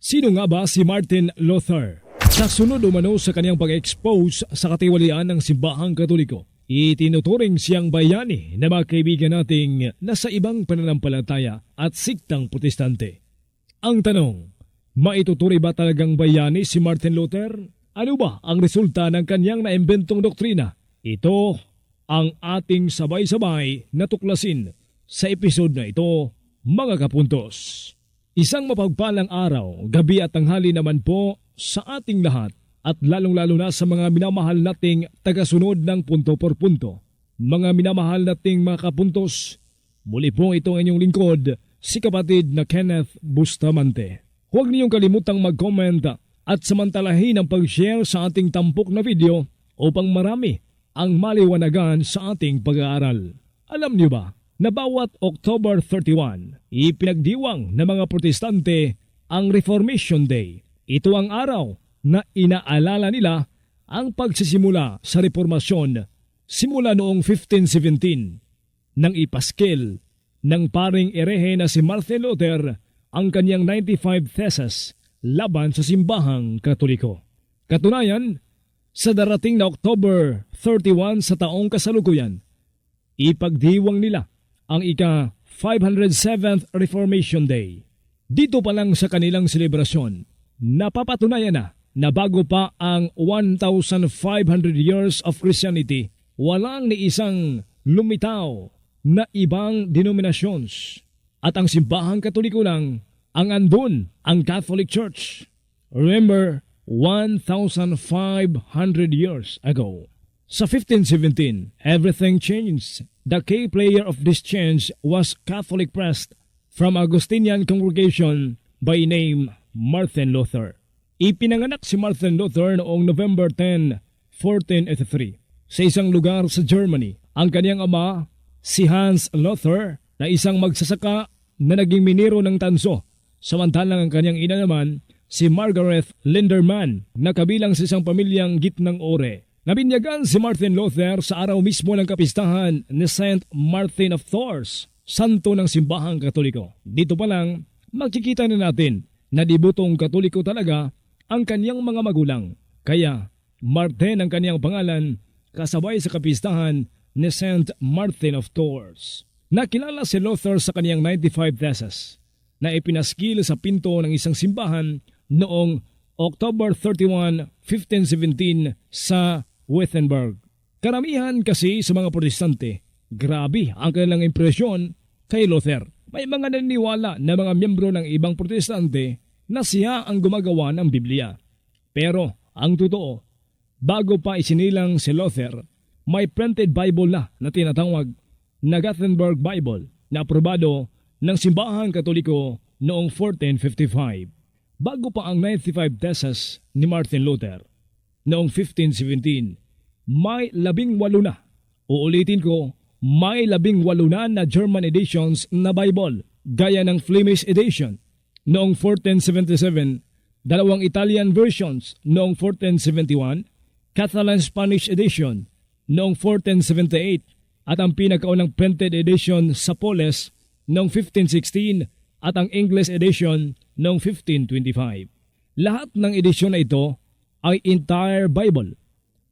Sino nga ba si Martin Luther? Sa sunod umano sa kanyang pag-expose sa katiwalian ng simbahang katoliko, itinuturing siyang bayani na mga kaibigan nating nasa ibang pananampalataya at siktang protestante. Ang tanong, maituturi ba talagang bayani si Martin Luther? Ano ba ang resulta ng kanyang naimbentong doktrina? Ito ang ating sabay-sabay na tuklasin sa episode na ito, mga kapuntos. Isang mapagpalang araw, gabi at tanghali naman po sa ating lahat at lalong-lalo na sa mga minamahal nating tagasunod ng punto por punto. Mga minamahal nating mga kapuntos, muli po itong inyong lingkod, si kapatid na Kenneth Bustamante. Huwag niyong kalimutang mag-comment at samantalahin ang pag-share sa ating tampok na video upang marami ang maliwanagan sa ating pag-aaral. Alam niyo ba na bawat October 31, ipinagdiwang ng mga protestante ang Reformation Day. Ito ang araw na inaalala nila ang pagsisimula sa reformasyon simula noong 1517 nang ipaskil ng paring erehe na si Martin Luther ang kanyang 95 theses laban sa simbahang katoliko. Katunayan, sa darating na October 31 sa taong kasalukuyan, ipagdiwang nila ang ika 507th Reformation Day. Dito pa lang sa kanilang selebrasyon, napapatunayan na na bago pa ang 1,500 years of Christianity, walang ni isang lumitaw na ibang denominations. At ang simbahang katoliko lang ang andun ang Catholic Church. Remember, 1,500 years ago. Sa 1517, everything changed. The key player of this change was Catholic priest from Augustinian congregation by name Martin Luther. Ipinanganak si Martin Luther noong November 10, 1483 sa isang lugar sa Germany. Ang kanyang ama, si Hans Luther, na isang magsasaka na naging minero ng tanso. Samantalang ang kanyang ina naman, si Margaret Linderman, na kabilang sa isang pamilyang gitnang ore. Nabinyagan si Martin Luther sa araw mismo ng kapistahan ni Saint Martin of Tours, santo ng simbahang katoliko. Dito pa lang, makikita na natin na dibutong katoliko talaga ang kanyang mga magulang. Kaya, Martin ang kanyang pangalan kasabay sa kapistahan ni Saint Martin of Tours. Nakilala si Luther sa kanyang 95 theses na ipinaskil sa pinto ng isang simbahan noong October 31, 1517 sa Wittenberg. Karamihan kasi sa mga protestante, grabe ang kanilang impresyon kay Luther. May mga naniniwala na mga miyembro ng ibang protestante na siya ang gumagawa ng Biblia. Pero ang totoo, bago pa isinilang si Luther, may printed Bible na na tinatawag na Gothenburg Bible na aprobado ng simbahang katoliko noong 1455 bago pa ang 95 theses ni Martin Luther. Noong 1517, may labing walo na. Uulitin ko, may labing walo na na German editions na Bible, gaya ng Flemish edition. Noong 1477, dalawang Italian versions noong 1471, Catalan Spanish edition noong 1478 at ang pinakaunang printed edition sa Poles noong 1516 at ang English edition noong 1525. Lahat ng edisyon na ito ay entire Bible.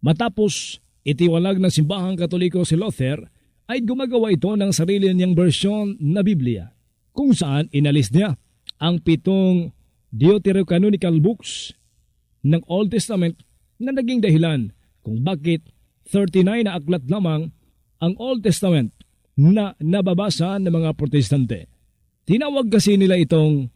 Matapos itiwalag ng simbahang katoliko si Luther, ay gumagawa ito ng sarili niyang bersyon na Biblia, kung saan inalis niya ang pitong deuterocanonical books ng Old Testament na naging dahilan kung bakit 39 na aklat lamang ang Old Testament na nababasa ng mga protestante. Tinawag kasi nila itong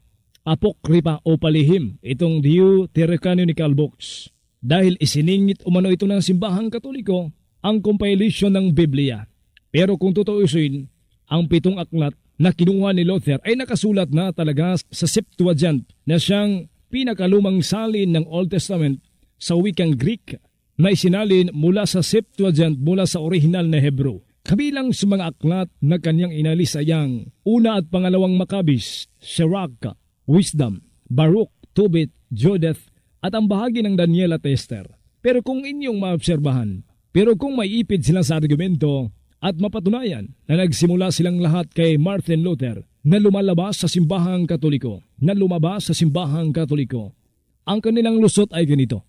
apokripa o palihim, itong Deuterocanonical books. Dahil isiningit umano ito ng simbahang katoliko ang compilation ng Biblia. Pero kung tutuusin, ang pitong aklat na kinuha ni Luther ay nakasulat na talaga sa Septuagint na siyang pinakalumang salin ng Old Testament sa wikang Greek na isinalin mula sa Septuagint mula sa orihinal na Hebrew. Kabilang sa mga aklat na kanyang inalis ay ang una at pangalawang Makabis, Sirach, Wisdom, Baruch, Tobit, Judith, at ang bahagi ng Daniel at Esther. Pero kung inyong maobserbahan, pero kung may ipid sila sa argumento at mapatunayan na nagsimula silang lahat kay Martin Luther, na lumalabas sa simbahang katoliko, na lumabas sa simbahang katoliko. Ang kanilang lusot ay ganito.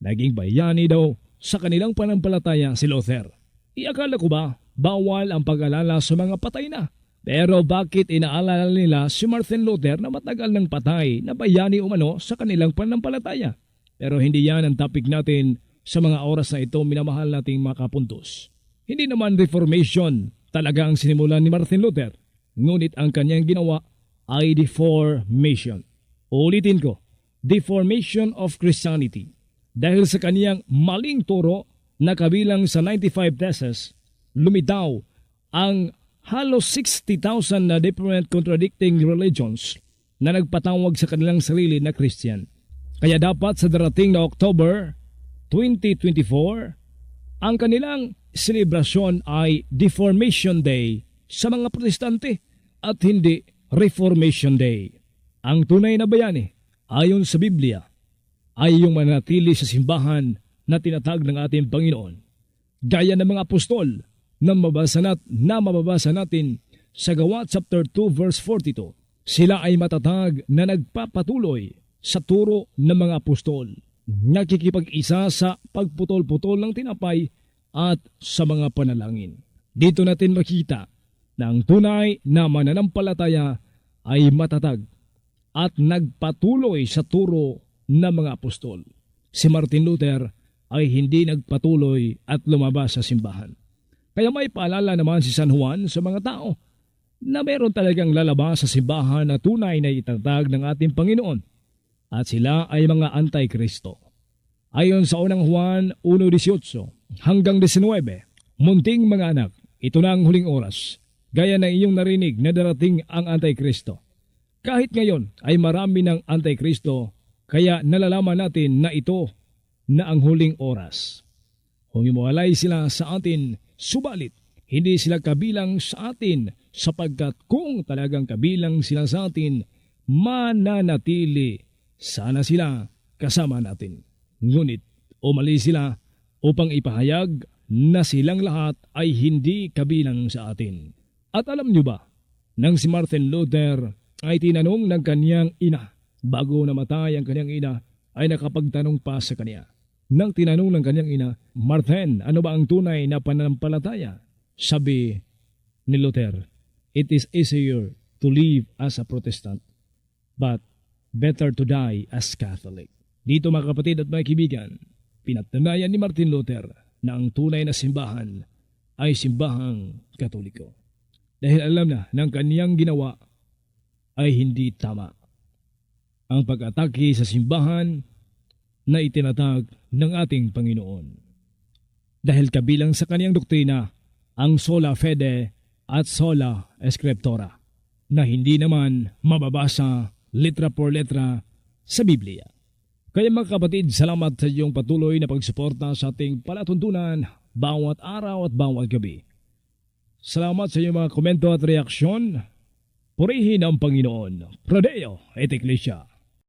Naging bayani daw sa kanilang panampalataya si Luther. Iakala ko ba, bawal ang pag-alala sa mga patay na? Pero bakit inaalala nila si Martin Luther na matagal ng patay na bayani umano sa kanilang panampalataya? Pero hindi yan ang topic natin sa mga oras na ito minamahal nating makapuntos. Hindi naman reformation talaga ang sinimulan ni Martin Luther. Ngunit ang kanyang ginawa ay deformation. Ulitin ko, deformation of Christianity. Dahil sa kaniyang maling turo na kabilang sa 95 theses, lumitaw ang halos 60,000 na different contradicting religions na nagpatawag sa kanilang sarili na Christian. Kaya dapat sa darating na October 2024, ang kanilang selebrasyon ay Deformation Day sa mga protestante at hindi Reformation Day. Ang tunay na bayani, ayon sa Biblia, ay yung manatili sa simbahan na tinatag ng ating Panginoon. Gaya ng mga apostol na mabasa, nat, na mababasa natin sa Gawa chapter 2 verse 42. Sila ay matatag na nagpapatuloy sa turo ng mga apostol. Nakikipag-isa sa pagputol-putol ng tinapay at sa mga panalangin. Dito natin makita na ang tunay na mananampalataya ay matatag at nagpatuloy sa turo ng mga apostol. Si Martin Luther ay hindi nagpatuloy at lumabas sa simbahan. Kaya may paalala naman si San Juan sa mga tao na meron talagang lalabas sa simbahan na tunay na itatag ng ating Panginoon at sila ay mga antikristo. Ayon sa unang Juan 1.18 hanggang 19, Munting mga anak, ito na ang huling oras. Gaya ng iyong narinig na darating ang antikristo. Kahit ngayon ay marami ng antikristo, kaya nalalaman natin na ito na ang huling oras. Humimualay sila sa atin, subalit hindi sila kabilang sa atin sapagkat kung talagang kabilang sila sa atin, mananatili sana sila kasama natin. Ngunit umalis sila upang ipahayag na silang lahat ay hindi kabilang sa atin. At alam niyo ba, nang si Martin Luther ay tinanong ng kanyang ina bago namatay ang kanyang ina ay nakapagtanong pa sa kanya. Nang tinanong ng kanyang ina, Martin, ano ba ang tunay na pananampalataya? Sabi ni Luther, it is easier to live as a Protestant, but better to die as Catholic. Dito mga kapatid at mga kaibigan, pinatunayan ni Martin Luther na ang tunay na simbahan ay simbahang katoliko. Dahil alam na ng kaniyang ginawa ay hindi tama. Ang pag-atake sa simbahan na itinatag ng ating Panginoon. Dahil kabilang sa kaniyang doktrina ang sola fide at sola scriptura na hindi naman mababasa letra por letra sa Biblia. Kaya mga kapatid, salamat sa iyong patuloy na pagsuporta sa ating palatuntunan bawat araw at bawat gabi. Salamat sa iyong mga komento at reaksyon. Purihin ang Panginoon. Prodeo et Iglesia.